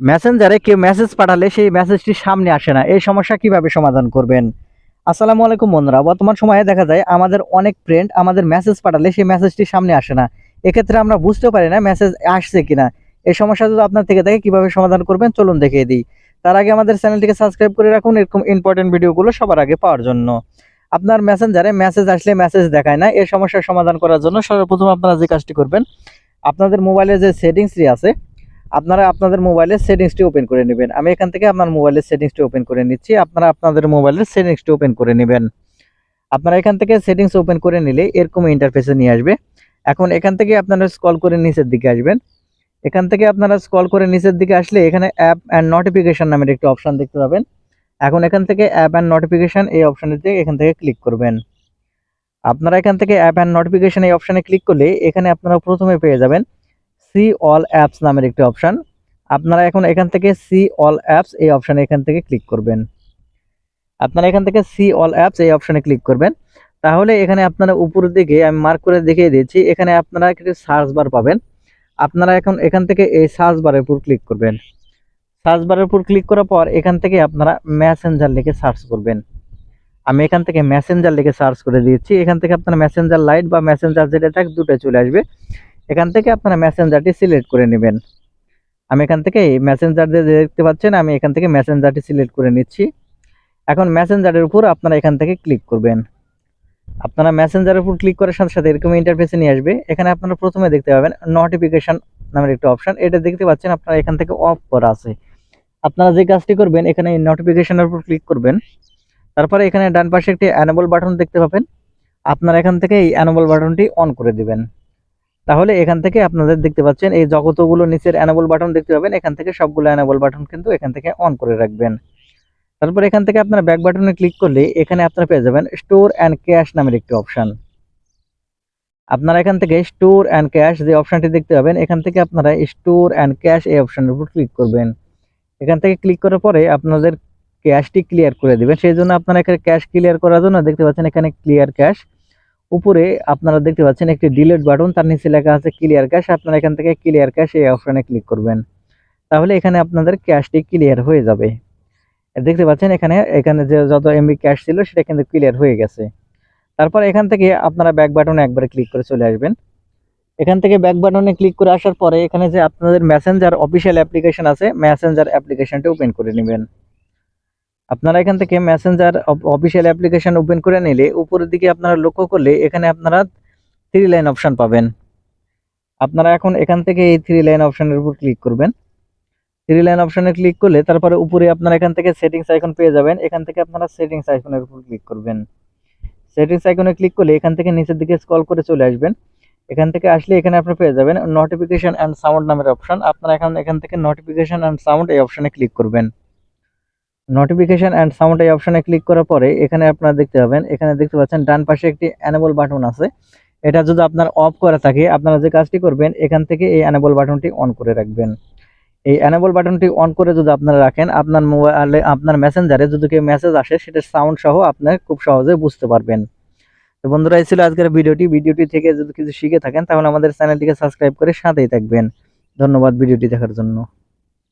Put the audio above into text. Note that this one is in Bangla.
মেসেঞ্জারে কেউ মেসেজ পাঠালে সেই মেসেজটি সামনে আসে না। এই সমস্যা কীভাবে সমাধান করবেন? আসসালামু আলাইকুম বন্ধুরা, বর্তমান সময়ে দেখা যায় আমাদের অনেক ফ্রেন্ড আমাদের মেসেজ পাঠালে সেই মেসেজটি সামনে আসে না। এক্ষেত্রে আমরা বুঝতে পারি না মেসেজ আসছে কিনা। এই সমস্যা যদি আপনার থেকে থাকে, কীভাবে সমাধান করবেন চলুন দেখিয়ে দিই। তার আগে আমাদের চ্যানেলটিকে সাবস্ক্রাইব করে রাখুন, এরকম ইম্পর্টেন্ট ভিডিওগুলো সবার আগে পাওয়ার জন্য। আপনার মেসেঞ্জারে মেসেজ আসলে মেসেজ দেখায় না, এই সমস্যার সমাধান করার জন্য সর্বপ্রথম আপনারা যে কাজটি করবেন, আপনাদের মোবাইলের যে সেটিংসটি আছে আপনারা আপনাদের মোবাইলের সেটিংসটি ওপেন করে নেবেন। আমি এখান থেকে আপনার মোবাইলের সেটিংসটি ওপেন করে নিচ্ছি। আপনারা আপনাদের মোবাইলের সেটিংসটি ওপেন করে নেবেন। আপনারা এখান থেকে সেটিংস ওপেন করে নিলে এরকম ইন্টারফেসে নিয়ে আসবে। এখন এখান থেকে আপনারা স্কল করে নিচের দিকে আসবেন। এখান থেকে আপনারা স্কল করে নিচের দিকে আসলে এখানে অ্যাপ অ্যান্ড নোটিফিকেশন নামের একটি অপশন দেখতে পাবেন। এখন এখান থেকে অ্যাপ অ্যান্ড নোটিফিকেশন এই অপশনটিতে এখান থেকে ক্লিক করবেন। আপনারা এখান থেকে অ্যাপ অ্যান্ড নোটিফিকেশন এই অপশানে ক্লিক করলে এখানে আপনারা প্রথমে পেয়ে যাবেন সি অল অ্যাপস নামের একটি অপশন। আপনারা এখন এখান থেকে সি অল অ্যাপস এই অপশানে এখান থেকে ক্লিক করবেন। আপনারা এখান থেকে সি অল অ্যাপস এই অপশানে ক্লিক করবেন। তাহলে এখানে আপনারা উপরের দিকে আমি মার্ক করে দেখিয়ে দিয়েছি, এখানে আপনারা একটি সার্চ বার পাবেন। আপনারা এখন এখান থেকে এই সার্চ বারের উপর ক্লিক করবেন। সার্চ বারের উপর ক্লিক করার পর এখান থেকে আপনারা মেসেঞ্জার লিখে সার্চ করবেন। আমি এখান থেকে মেসেঞ্জার লিখে সার্চ করে দিয়েছি। এখান থেকে আপনারা মেসেঞ্জার লাইট বা মেসেঞ্জার যেটা থাকে দুটোই চলে আসবে। এখান থেকে আপনারা মেসেঞ্জারটি সিলেক্ট করে নেবেন। আমি এখান থেকে মেসেঞ্জার দিয়ে দেখতে পাচ্ছেন, আমি এখান থেকে মেসেঞ্জারটি সিলেক্ট করে নিচ্ছি। এখন মেসেঞ্জারের উপর আপনারা এখান থেকে ক্লিক করবেন। আপনারা মেসেঞ্জারের উপর ক্লিক করার সাথে সাথে এরকম ইন্টারফেসে নিয়ে আসবে। এখানে আপনারা প্রথমে দেখতে পাবেন নোটিফিকেশন নামের একটা অপশন এটা দেখতে পাচ্ছেন, আপনারা এখান থেকে অফ করা আছে। আপনারা যে কাজটি করবেন, এখানে নোটিফিকেশনের উপর ক্লিক করবেন। তারপরে এখানে ডান পাশে একটি অ্যানেবল বাটন দেখতে পাবেন। আপনারা এখান থেকে এই অ্যানেবল বাটনটি অন করে দিবেন। তাহলে এখান থেকে আপনাদের দেখতে পাচ্ছেন, এই যতগুলো নিচের অ্যানেবল বাটন দেখতে পাবেন, এখান থেকে সবগুলো অ্যানাবল বাটন কিন্তু এখান থেকে অন করে রাখবেন। তারপর এখান থেকে আপনারা ব্যাক বাটনে ক্লিক করলে এখানে আপনারা পেয়ে যাবেন স্টোর অ্যান্ড ক্যাশ নামের একটি অপশন আপনারা এখান থেকে স্টোর অ্যান্ড ক্যাশ যে অপশনটি দেখতে পাবেন, এখান থেকে আপনারা স্টোর অ্যান্ড ক্যাশ এই অপশনের উপর ক্লিক করবেন। এখান থেকে ক্লিক করার পরে আপনাদের ক্যাশটি ক্লিয়ার করে দিবেন। সেই জন্য আপনারা এখানে ক্যাশ ক্লিয়ার করার জন্য দেখতে পাচ্ছেন এখানে ক্লিয়ার ক্যাশ উপরে আপনারা দেখতে পাচ্ছেন একটি ডিলেট বাটন তার নিচে লেখা আছে ক্লিয়ার ক্যাশ আপনারা এখান থেকে ক্লিয়ার ক্যাশ এই অপশনে ক্লিক করবেন। তাহলে এখানে আপনাদের ক্যাশটি ক্লিয়ার হয়ে যাবে। দেখতে পাচ্ছেন এখানে এখানে যে যত এমবি ক্যাশ ছিল, সেটা কিন্তু ক্লিয়ার হয়ে গেছে। তারপর এখান থেকে আপনারা ব্যাক বাটনে একবারে ক্লিক করে চলে আসবেন। এখান থেকে ব্যাক বাটনে ক্লিক করে আসার পরে এখানে যে আপনাদের মেসেঞ্জার অফিসিয়াল অ্যাপ্লিকেশন আছে মেসেঞ্জার অ্যাপ্লিকেশনটা ওপেন করে নেবেন। আপনারা এখান থেকে মেসেঞ্জার অফিসিয়াল অ্যাপ্লিকেশন ওপেন করে নিলে উপরের দিকে আপনারা লক্ষ্য করলে এখানে আপনারা থ্রি লাইন অপশন পাবেন। আপনারা এখন এখান থেকে এই থ্রি লাইন অপশনের উপর ক্লিক করবেন। থ্রি লাইন অপশনে ক্লিক করলে তারপরে উপরে আপনারা এখান থেকে সেটিংস আইকন পেয়ে যাবেন। এখান থেকে আপনারা সেটিংস আইকনের উপর ক্লিক করবেন। সেটিংস আইকনে ক্লিক করলে এখান থেকে নিচের দিকে স্ক্রল করে চলে আসবেন। এখান থেকে আসলে এখানে আপনারা পেয়ে যাবেন নোটিফিকেশন অ্যান্ড সাউন্ড নামের অপশন আপনারা এখন এখান থেকে নোটিফিকেশন অ্যান্ড সাউন্ড এই অপশনে ক্লিক করবেন। নোটিফিকেশন অ্যান্ড সাউন্ড এই অপশনে ক্লিক করার পরে এখানে আপনারা দেখতে পাবেন, এখানে দেখতে পাচ্ছেন ডান পাশে একটি অ্যানেবল বাটন আছে। এটা যদি আপনার অফ করা থাকে, আপনারা যে কাজটি করবেন, এখান থেকে এই অ্যানেবল বাটনটি অন করে রাখবেন। এই অ্যানেবল বাটনটি অন করে যদি আপনারা রাখেন, আপনার মোবাইলে আপনার মেসেঞ্জারে যদি কেউ মেসেজ আসে, সেটার সাউন্ড সহ আপনার খুব সহজে বুঝতে পারবেন। তো বন্ধুরা, এই ছিল আজকের ভিডিওটি। ভিডিওটি থেকে যদি কিছু শিখে থাকেন, তাহলে আমাদের চ্যানেলটিকে সাবস্ক্রাইব করে সাথেই থাকবেন। ধন্যবাদ ভিডিওটি দেখার জন্য।